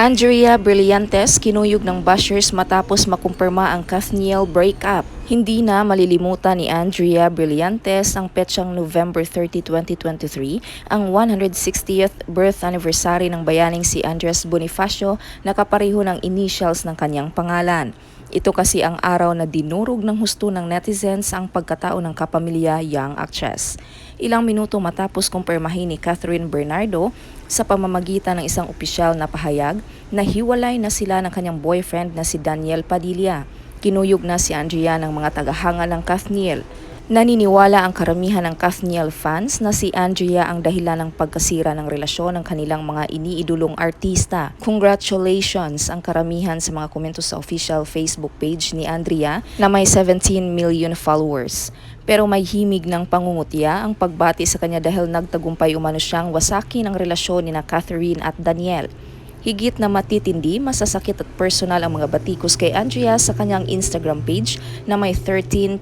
Andrea Brillantes kinuyog ng bashers matapos makumpirma ang Kathniel breakup. Hindi na malilimutan ni Andrea Brillantes ang petsang November 30, 2023, ang 160th birth anniversary ng bayaning si Andres Bonifacio na kapareho ng initials ng kanyang pangalan. Ito kasi ang araw na dinurog ng husto ng netizens ang pagkatao ng kapamilya young actress. Ilang minuto matapos kumpirmahin ni Catherine Bernardo sa pamamagitan ng isang opisyal na pahayag na hiwalay na sila ng kanyang boyfriend na si Daniel Padilla. Kinuyog na si Andrea ng mga tagahanga ng Kathniel. Naniniwala ang karamihan ng Kathniel fans na si Andrea ang dahilan ng pagkasira ng relasyon ng kanilang mga iniidulong artista. Congratulations ang karamihan sa mga komento sa official Facebook page ni Andrea na may 17 million followers. Pero may himig ng pangungutya ang pagbati sa kanya dahil nagtagumpay umano siyang wasaki ng relasyon ni na Catherine at Daniel. Higit na matitindi, masasakit at personal ang mga batikos kay Andrea sa kanyang Instagram page na may 13.9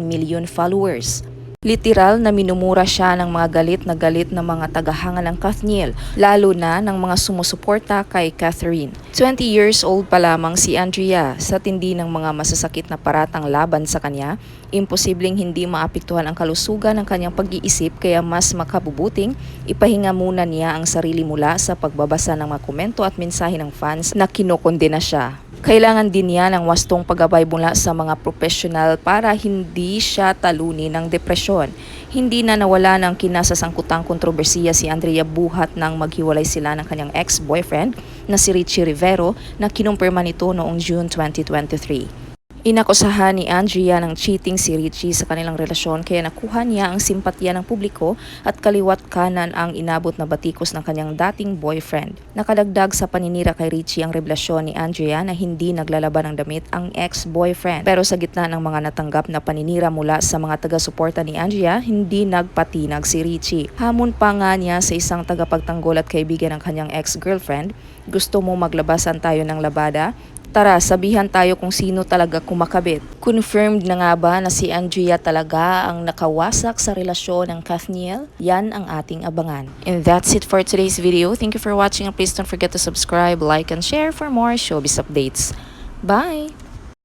million followers. Literal na minumura siya ng mga galit na galit na mga tagahanga ng Kathniel, lalo na ng mga sumusuporta kay Catherine. 20 years old pa lamang si Andrea sa tindi ng mga masasakit na paratang laban sa kanya, imposibleng hindi maapektuhan ang kalusugan ng kanyang pag-iisip kaya mas makabubuting ipahinga muna niya ang sarili mula sa pagbabasa ng mga komento at mensahe ng fans na kinokondena siya. Kailangan din niya ng wastong paggabay mula sa mga profesional para hindi siya talunin ng depresyon. Hindi na nawala ng kinasasangkutang kontrobersiya si Andrea buhat nang maghiwalay sila ng kanyang ex-boyfriend na si Richie Rivero na kinumpirma nito noong June 2023. Inakusahan ni Andrea ng cheating si Richie sa kanilang relasyon kaya nakuha niya ang simpatya ng publiko at kaliwat kanan ang inabot na batikos ng kanyang dating boyfriend. Nakadagdag sa paninira kay Richie ang revelasyon ni Andrea na hindi naglalaban ng damit ang ex-boyfriend. Pero sa gitna ng mga natanggap na paninira mula sa mga taga-suporta ni Andrea, hindi nagpatinag si Richie. Hamon pa nga niya sa isang tagapagtanggol at kaibigan ng kanyang ex-girlfriend, gusto mo maglabasan tayo ng labada? Tara, sabihan tayo kung sino talaga kumakabit. Confirmed na nga ba na si Andrea talaga ang nakawasak sa relasyon ng Kathniel? Yan ang ating abangan. And that's it for today's video. Thank you for watching and please don't forget to subscribe, like, and share for more showbiz updates. Bye!